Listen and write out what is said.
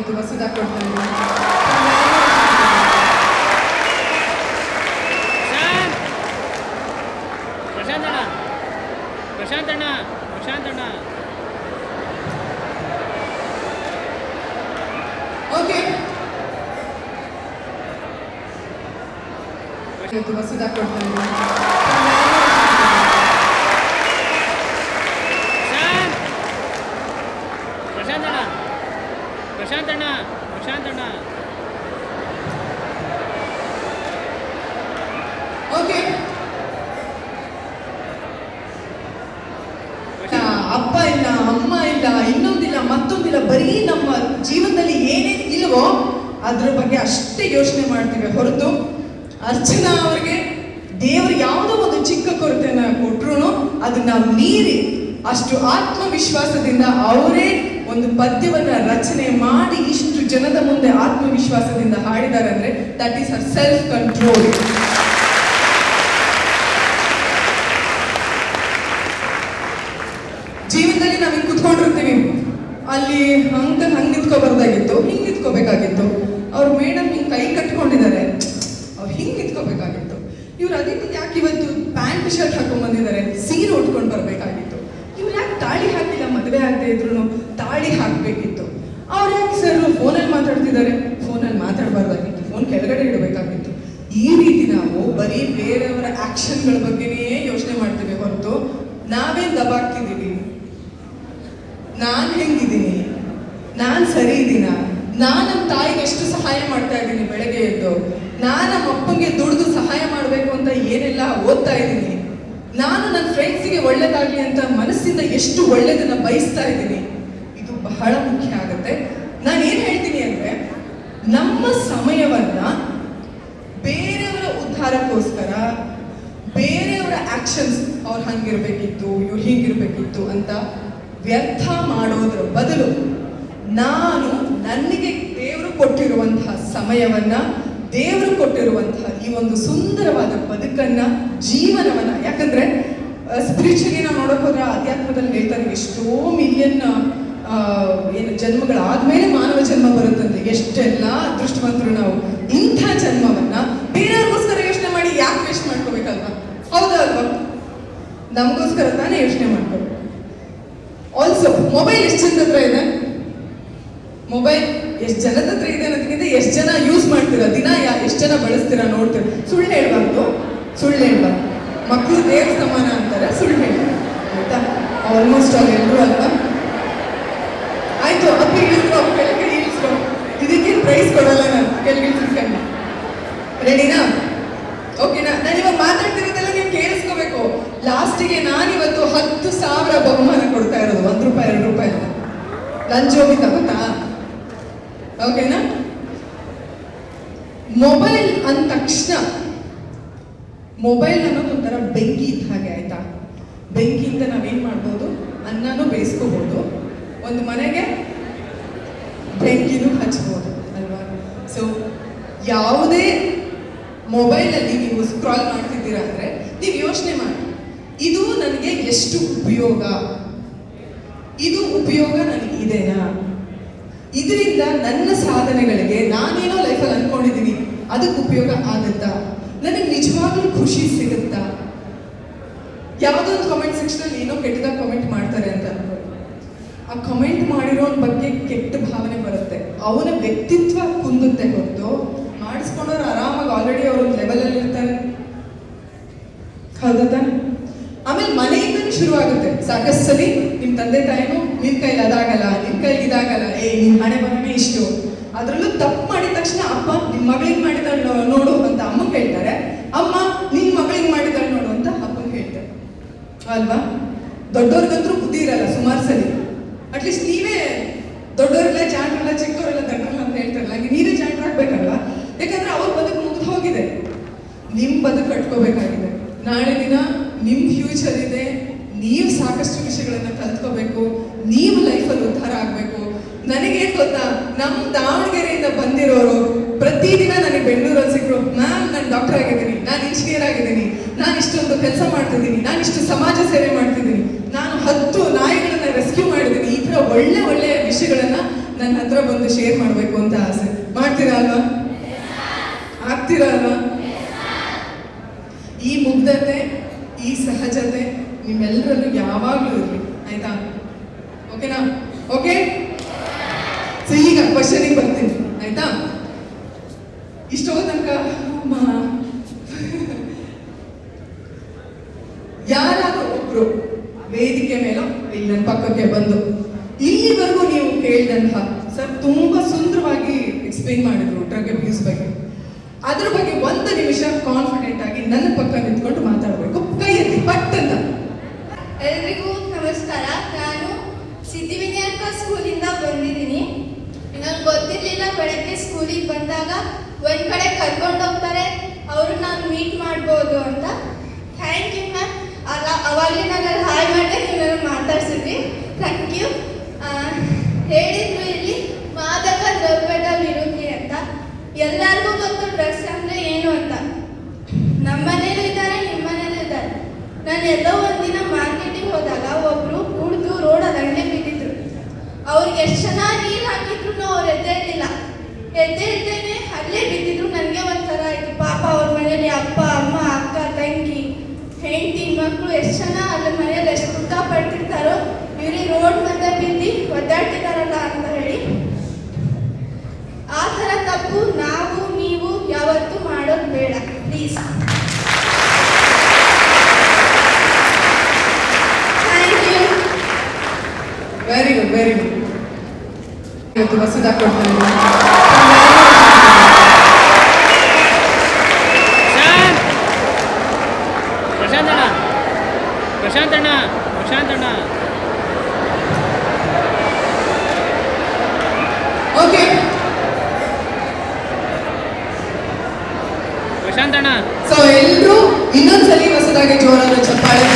ಇವತ್ತು ವಸುಧಾ ಕೊಡ್ತಾ ಇದ್ದೀನಿ ಪ್ರಶಾಂತ್ ಅಣ್ಣ ಪ್ರಶಾಂತ್ ಅಣ್ಣ ಪ್ರಶಾಂತ್ ಅಣ್ಣ ಓಕೆ. ಇವತ್ತು ವಸುಧಾ ಕೊಡ್ತಾ ಇದ್ದೀನಿ ಪ್ರಶಾಂತ್ ಪ್ರಶಾಂತ್ ಅಣ್ಣ ಪ್ರಶಾಂತ್ ಅಣ್ಣ ಪ್ರಶಾಂತ್ ಅಣ್ಣ. ಓಕೆ ಅಪ್ಪ ಇಲ್ಲ ಅಮ್ಮ ಇಲ್ಲ ಇನ್ನೊಂದಿಲ್ಲ ಮತ್ತೊಂದಿಲ್ಲ ಬರೀ ನಮ್ಮ ಜೀವನದಲ್ಲಿ ಏನೇನು ಇಲ್ವೋ ಅದ್ರ ಬಗ್ಗೆ ಅಷ್ಟೇ ಯೋಚನೆ ಮಾಡ್ತೀವಿ. ಹೊರತು ಅರ್ಚನಾ ಅವ್ರಿಗೆ ದೇವರು ಯಾವುದೋ ಒಂದು ಚಿಕ್ಕ ಕೊರತೆನ ಕೊಟ್ರು ಅದನ್ನ ಮೀರಿ ಅಷ್ಟು ಆತ್ಮವಿಶ್ವಾಸದಿಂದ ಅವರೇ ಒಂದು ಪದ್ಯವನ್ನ ರಚನೆ ಮಾಡಿ ಇಷ್ಟು ಜನದ ಮುಂದೆ ಆತ್ಮವಿಶ್ವಾಸದಿಂದ ಹಾಡಿದ್ದಾರೆ ಅಂದರೆ that is her self control ಜೀವನದಲ್ಲಿ ನಾವು ಹಿಂಗ್ ಕುತ್ಕೊಂಡಿರ್ತೀವಿ. ಅಲ್ಲಿ ಹಂಗ ಹಂಗೆ ನಿಂತ್ಕೋಬಾರ್ದಾಗಿತ್ತು, ಹಿಂಗೆ ನಿಂತ್ಕೋಬೇಕಾಗಿತ್ತು. ಅವ್ರ ಮೇಡಮ್ ಹಿಂಗೆ ಕೈ ಕಟ್ಕೊಂಡಿದ್ದಾರೆ. ಅವ್ರು ಹಿಂಗೆ ನಿಂತ್ಕೋಬೇಕಾಗಿತ್ತು. ಇವ್ರು ಅದಕ್ಕೆ ಯಾಕೆ ಇವತ್ತು ಪ್ಯಾಂಟ್ ಶರ್ಟ್ ಹಾಕೊಂಡ್ ತಾಳಿ ಹಾಕ್ಬೇಕಿತ್ತು ಅವ್ರು ಯಾಕೆ ಸರ್ ಫೋನಲ್ಲಿ ಮಾತಾಡ್ತಿದ್ದಾರೆ? ಫೋನಲ್ಲಿ ಮಾತಾಡಬಾರ್ದಾಗಿತ್ತು. ಫೋನ್ ಕೆಳಗಡೆ ಇಡಬೇಕಾಗಿತ್ತು. ಈ ರೀತಿ ನಾವು ಬರೀ ಬೇರೆಯವರ ಆಕ್ಷನ್ಗಳ ಬಗ್ಗೆನೇ ಯೋಚನೆ ಮಾಡ್ತೀವಿ ಹೊರತು ನಾವೇನು ದಬಾಕ್ತಿದ್ದೀವಿ? ನಾನು ಹೆಂಗಿದ್ದೀನಿ? ನಾನು ಸರಿ ಇದ್ದೀನ? ನಾನು ನಮ್ಮ ತಾಯಿಗೆ ಎಷ್ಟು ಸಹಾಯ ಮಾಡ್ತಾ ಇದ್ದೀನಿ ಬೆಳಗ್ಗೆ ಎದ್ದು? ನಾನು ನಮ್ಮ ಅಪ್ಪಂಗೆ ದುಡ್ದು ಸಹಾಯ ಮಾಡಬೇಕು ಅಂತ ಏನೆಲ್ಲ ಓದ್ತಾ ಇದ್ದೀನಿ? ನಾನು ನನ್ನ ಫ್ರೆಂಡ್ಸಿಗೆ ಒಳ್ಳೇದಾಗಲಿ ಅಂತ ಮನಸ್ಸಿಂದ ಎಷ್ಟು ಒಳ್ಳೇದನ್ನ ಬಯಸ್ತಾ ಇದ್ದೀನಿ? ಇದು ಬಹಳ ಮುಖ್ಯ ಆಗುತ್ತೆ. ನಾನು ಏನು ಹೇಳ್ತೀನಿ ಅಂದ್ರೆ, ನಮ್ಮ ಸಮಯವನ್ನ ಬೇರೆಯವರ ಉದ್ಧಾರಕ್ಕೋಸ್ಕರ, ಬೇರೆಯವರ ಆಕ್ಷನ್ಸ್ ಅವ್ರು ಹಂಗಿರಬೇಕಿತ್ತು, ಇವ್ರು ಹೀಗಿರಬೇಕಿತ್ತು ಅಂತ ವ್ಯರ್ಥ ಮಾಡೋದ್ರ ಬದಲು ನಾನು ನನಗೆ ದೇವರು ಕೊಟ್ಟಿರುವಂತಹ ಸಮಯವನ್ನ, ದೇವರು ಕೊಟ್ಟಿರುವಂತಹ ಈ ಒಂದು ಸುಂದರವಾದ ಬದುಕನ್ನು, ಜೀವನವನ್ನ, ಯಾಕಂದ್ರೆ ಸ್ಪಿರಿಚುಲಿ ನಾವು ನೋಡಕ್ ಹೋದ್ರೆ ಅಧ್ಯಾತ್ಮದಲ್ಲಿ ಹೇಳ್ತಾರೆ ಎಷ್ಟೋ ಮಿಲಿಯನ್ ಏನು ಜನ್ಮಗಳಾದ್ಮೇಲೆ ಮಾನವ ಜನ್ಮ ಬರುತ್ತಂತೆ. ಎಷ್ಟೆಲ್ಲ ಅದೃಷ್ಟವಂತರು ನಾವು. ಇಂಥ ಜನ್ಮವನ್ನ ಬೇರೆಯವ್ರಿಗೋಸ್ಕರ ಯೋಚನೆ ಮಾಡಿ ಯಾಕೆ ವೇಸ್ಟ್ ಮಾಡ್ಕೋಬೇಕಲ್ವಾ? ಹೌದಲ್ವಾ ನಮಗೋಸ್ಕರ ತಾನೇ ಯೋಚನೆ ಮಾಡ್ಕೋಬೇಕು. ಆಲ್ಸೋ ಮೊಬೈಲ್ ಎಷ್ಟು ಜನದ ಹತ್ರ ಇದೆ? ಮೊಬೈಲ್ ಎಷ್ಟು ಜನದ ಹತ್ರ ಇದೆ ಅನ್ನೋದಕ್ಕಿಂತ ಎಷ್ಟು ಜನ ಯೂಸ್ ಮಾಡ್ತೀರಾ? ದಿನ ಯಾ ಎಷ್ಟು ಜನ ಬಳಸ್ತೀರಾ ನೋಡ್ತೀರಾ? ಸುಳ್ಳು ಹೇಳ್ಬಾರ್ದು. ಸುಳ್ಳು ಹೇಳ್ಬಾರ್ದು. ಮಕ್ಕಳು ದೇವ್ರ ಸಮಾನ ಅಂತಾರೆ, ಸುಳ್ಳು ಹೇಳ್ಬಾರ್ದು. ಆಯ್ತಾ? ಆಲ್ಮೋಸ್ಟ್ ಆಲ್ ಎಲ್ಲರೂ ಅಲ್ವಾ? ಲಾಸ್ಟಿಗೆ ನಾನಿವತ್ತು ಹತ್ತು ಸಾವಿರ ಬಹುಮಾನ ಕೊಡ್ತಾ ಇರೋದು. ಒಂದು ರೂಪಾಯಿ, ಎರಡು ರೂಪಾಯಿ. ಅಲ್ಲ. ಲಂಚ್ ಹೋಗಿದ್ದ ಗೊತ್ತಾ ಓಕೆನಾ ಮೊಬೈಲ್ ಅಂದ ತಕ್ಷಣ ಮೊಬೈಲ್ ಅನ್ನೋದು ಒಂಥರ ಬೆಂಕಿ ಇದ್ದ ಹಾಗೆ ಆಯ್ತಾ? ಬೆಂಕಿಯಿಂದ ನಾವೇನ್ ಮಾಡ್ಬೋದು? ಅನ್ನನೂ ಬೇಯಿಸ್ಕೋಬಹುದು ಒಂದು ಮನೆಗೆ ಬೆಂಕಿನೂ ಹಚ್ಬೋದು ಅಲ್ವಾ? ಸೊ ಯಾವುದೇ ಮೊಬೈಲಲ್ಲಿ ನೀವು ಸ್ಕ್ರಾಲ್ ಮಾಡ್ತಿದ್ದೀರಾ ಅಂದ್ರೆ, ನೀವು ಯೋಚನೆ ಮಾಡಿ. ಇದು ನನಗೆ ಎಷ್ಟು ಉಪಯೋಗ? ಇದು ಉಪಯೋಗ ನನಗೆ ಇದೆನಾ? ಇದರಿಂದ ನನ್ನ ಸಾಧನೆಗಳಿಗೆ ನಾನೇನೋ ಲೈಫಲ್ಲಿ ಅನ್ಕೊಂಡಿದ್ದೀನಿ ಅದಕ್ಕೆ ಉಪಯೋಗ ಆಗುತ್ತಾ? ನನಗೆ ನಿಜವಾಗ್ಲೂ ಖುಷಿ ಸಿಗುತ್ತಾ? ಯಾವುದೋ ಒಂದು ಕಾಮೆಂಟ್ ಸೆಕ್ಷನಲ್ಲಿ ಏನೋ ಕೆಟ್ಟದಾಗ ಕಾಮೆಂಟ್ ಮಾಡ್ತಾರೆ ಅಂತ ಆ ಕಮೆಂಟ್ ಮಾಡಿರೋನ್ ಬಗ್ಗೆ ಕೆಟ್ಟ ಭಾವನೆ ಬರುತ್ತೆ. ಅವನ ವ್ಯಕ್ತಿತ್ವ ಕುಂದುತ್ತೆ ಹೊತ್ತು ಮಾಡಿಸ್ಕೊಂಡವ್ರು ಆರಾಮಾಗಿ ಆಲ್ರೆಡಿ ಅವ್ರ ಒಂದು ಲೆವೆಲಲ್ಲಿ ಇರ್ತಾರೆ ಹೌದಾ? ಆಮೇಲೆ ಮನೆಯಿಂದ ಶುರು ಆಗುತ್ತೆ ಸಾಕಷ್ಟು ಸಲಿ ನಿಮ್ ತಂದೆ ತಾಯಿನೂ ನಿನ್ ಕೈಲಿ ಅದಾಗಲ್ಲ, ನಿನ್ ಕೈಲಿ ಇದಾಗಲ್ಲ, ಏ, ನಿನ್ ಮನೆ ಬರನೇ ಇಷ್ಟು. ಅದ್ರಲ್ಲೂ ತಪ್ಪು ಮಾಡಿದ ತಕ್ಷಣ ಅಪ್ಪ, ನಿಮ್ ಮಗಳಿಗೆ ಮಾಡಿದಳು ನೋಡು ಅಂತ ಅಮ್ಮ ಹೇಳ್ತಾರೆ. ಅಮ್ಮ, ನಿನ್ ಮಗಳಿಗೆ ಮಾಡಿದಳು ನೋಡು ಅಂತ ಅಪ್ಪ ಹೇಳ್ತಾರೆ. ಅಲ್ವಾ? ದೊಡ್ಡವ್ರಿಗಂತೂ ಬುದ್ಧಿ ಇರಲ್ಲ ಸುಮಾರು ಸರಿ ಅಟ್ಲೀಸ್ಟ್ ನೀವೇ ದೊಡ್ಡವರೆಲ್ಲ ಜಾಣರಲ್ಲ, ಚಿಕ್ಕವರೆಲ್ಲ ದಡ್ಡರಲ್ಲ ಅಂತ ಹೇಳ್ತಾರಲ್ಲ, ಹಂಗೆ ನೀವೇ ಜಾಣರಾಗ್ಬೇಕಲ್ವಾ? ಯಾಕಂದ್ರೆ ಅವ್ರ ಬದುಕು ಮುಗಿದು ಹೋಗಿದೆ. ನಿಮ್ ಬದುಕು ಕಟ್ಕೋಬೇಕಾಗಿದೆ. ನಾಳೆ ದಿನ ನಿಮ್ ಫ್ಯೂಚರ್ ಇದೆ ನೀವು ಸಾಕಷ್ಟು ವಿಷಯಗಳನ್ನು ಕಲ್ತ್ಕೋಬೇಕು ನೀವು ಲೈಫಲ್ಲಿ ಉದ್ಧಾರ ಆಗಬೇಕು. ನನಗೆ ಗೊತ್ತಾ ನಮ್ಮ ದಾವಣಗೆರೆಯಿಂದ ಬಂದಿರೋರು ಪ್ರತಿದಿನ ನನಗೆ ಬೆಂಗಳೂರಲ್ಲಿ ಸಿಕ್ಕರು ಮ್ಯಾಮ್ ನಾನು ಡಾಕ್ಟರ್ ಆಗಿದ್ದೀನಿ ನಾನು ಇಂಜಿನಿಯರ್ ಆಗಿದ್ದೀನಿ ನಾನು ಇಷ್ಟೊಂದು ಕೆಲಸ ಮಾಡ್ತಿದ್ದೀನಿ ನಾನು ಇಷ್ಟು ಸಮಾಜ ಸೇವೆ ಮಾಡ್ತಿದ್ದೀನಿ. ನಾನು ಹತ್ತು ನಾಯಿಗಳನ್ನ ರೆಸ್ಕ್ಯೂ ಮಾಡಿದ್ದೀನಿ ಈ ಥರ ಒಳ್ಳೆ ಒಳ್ಳೆಯ ವಿಷಯಗಳನ್ನ ನನ್ನ ಹತ್ರ ಬಂದು ಶೇರ್ ಮಾಡಬೇಕು ಅಂತ ಆಸೆ. ಮಾಡ್ತೀರಾ ಅಲ್ವಾ? ಆಗ್ತೀರಾ ಅಲ್ವಾ? ಈ ಮುಗ್ಧತೆ ಈ ಸಹಜತೆ ನಿಮ್ಮೆಲ್ಲರಲ್ಲೂ ಯಾವಾಗಲೂ ಇರಲಿ. ಆಯ್ತಾ? ಓಕೆನಾ ಓಕೆ ಸೊ ಈಗ ಕ್ವಶನಿಗೆ ಬರ್ತೀನಿ. ಆಯ್ತಾ? ಇಷ್ಟೋ ತನಕ. ಯಾರಾದ್ರೂ ಒಬ್ರು ವೇದಿಕೆ ಮೇಲೆ, ಇಲ್ಲಿ ನನ್ನ ಪಕ್ಕಕ್ಕೆ ಬಂದು, ಇಲ್ಲಿವರೆಗೂ ನೀವು ಕೇಳಿದಂತಹ ಸರ್ ತುಂಬಾ ಸುಂದರವಾಗಿ ಎಕ್ಸ್ಪ್ಲೈನ್ ಮಾಡಿದ್ರು ಡ್ರಗ್ ಅಬ್ಯೂಸ್ ಬಗ್ಗೆ. ಅದ್ರ ಬಗ್ಗೆ ಒಂದು ನಿಮಿಷ ಕಾನ್ಫಿಡೆಂಟ್ ಆಗಿ ನನ್ನ ಪಕ್ಕ ನಿಂತ್ಕೊಂಡು ಮಾತಾಡಬೇಕು ಕೈ ಎತ್ತಿ ಪಟ್ ಅಂತ ಎಲ್ರಿಗೂ ನಮಸ್ಕಾರ. ನಾನು ಸಿದ್ಧಿವಿನಾಯಕ ಸ್ಕೂಲಿಂದ ಬಂದಿದ್ದೀನಿ. ನನಗೆ ಗೊತ್ತಿರಲಿಲ್ಲ, ಬೆಳಗ್ಗೆ ಸ್ಕೂಲಿಗೆ ಬಂದಾಗ ಒಂದು ಕಡೆ ಕರ್ಕೊಂಡು ಹೋಗ್ತಾರೆ. ಅವರು ನಾನು ಮೀಟ್ ಮಾಡ್ಬೋದು ಅಂತ. ಥ್ಯಾಂಕ್ ಯು ಮ್ಯಾಮ್ ಅಲ್ಲ, ಅವಾಗಲೇ ನಾನು ಹಾಯ್ ಮಾಡಿದೆ ನೀವು ಮಾತಾಡ್ಸಿದ್ವಿ ಥ್ಯಾಂಕ್ ಯು ಹೇಳಿದ್ರು ಇಲ್ಲಿ, ಮಾದಕ ದ್ರವ್ಯದ ವಿರುದ್ಧಿ ಅಂತ. ಎಲ್ಲರಿಗೂ ಗೊತ್ತು ಡ್ರಗ್ಸ್ ಅಂದರೆ ಏನು ಅಂತ. ನಮ್ಮ ಮನೇಲೂ ಇದ್ದಾರೆ ನಿಮ್ಮ ಮನೇಲೂ ಇದ್ದಾರೆ. ನಾನು ಎಲ್ಲೋ ಒಂದಿನ ಮಾರ್ಕೆಟಿಗೆ ಹೋದಾಗ ಒಬ್ರು ಕುಡಿದು ರೋಡಲ್ಲಿ ಹಂಗೆ ಬಿದ್ದಿದ್ರು ಅವ್ರಿಗೆ ಎಷ್ಟು ಚೆನ್ನಾಗಿ ನೀರು ಹಾಕಿದ್ರು ಅವ್ರು ಎದ್ದೇಳಿಲ್ಲ ಎದ್ದೇಳ್ತೇನೆ ಅಲ್ಲೇ ಬಿದ್ದಿದ್ರು. ನನಗೆ ಒಂಥರ ಆಯ್ತು. ಪಾಪ ಅವ್ರ ಮನೇಲಿ ಅಪ್ಪ, ಅಮ್ಮ, ಅಕ್ಕ, ತಂಗಿ, ಹೆಂಡತಿ ಮಕ್ಕಳು ಎಷ್ಟು ಜನ ಅದ್ರ ಮನೇಲಿ ಎಷ್ಟು ದುಃಖ ಪಡ್ತಿರ್ತಾರೋ ಇವ್ರಿಗೆ ರೋಡ್ ಮಧ್ಯೆ ಬಿದ್ದು ಒದ್ದಾಡ್ತಿದಾರಲ್ಲ ಅಂತ ಹೇಳಿ. ಆ ಥರ ತಪ್ಪು ನಾವು, ನೀವು ಯಾವತ್ತೂ ಮಾಡೋದು ಬೇಡ. ಪ್ಲೀಸ್ ಇವತ್ತು ಹೊಸದಾಗಿ ಕೊಡ್ತಾರೆ ಪ್ರಶಾಂತಣ್ಣ ಪ್ರಶಾಂತ್! ಅಣ್ಣ! ಪ್ರಶಾಂತ್ ಅಣ್ಣ! ಪ್ರಶಾಂತ್ ಅಣ್ಣ! ಓಕೆ. ಪ್ರಶಾಂತ್ ಅಣ್ಣ! ಸೊ ಎಲ್ಲರೂ ಇನ್ನೊಂದ್ಸಲಿ ಹೊಸದಾಗಿ ಜೋರಾದ ಚಪ್ಪಾಳೆ.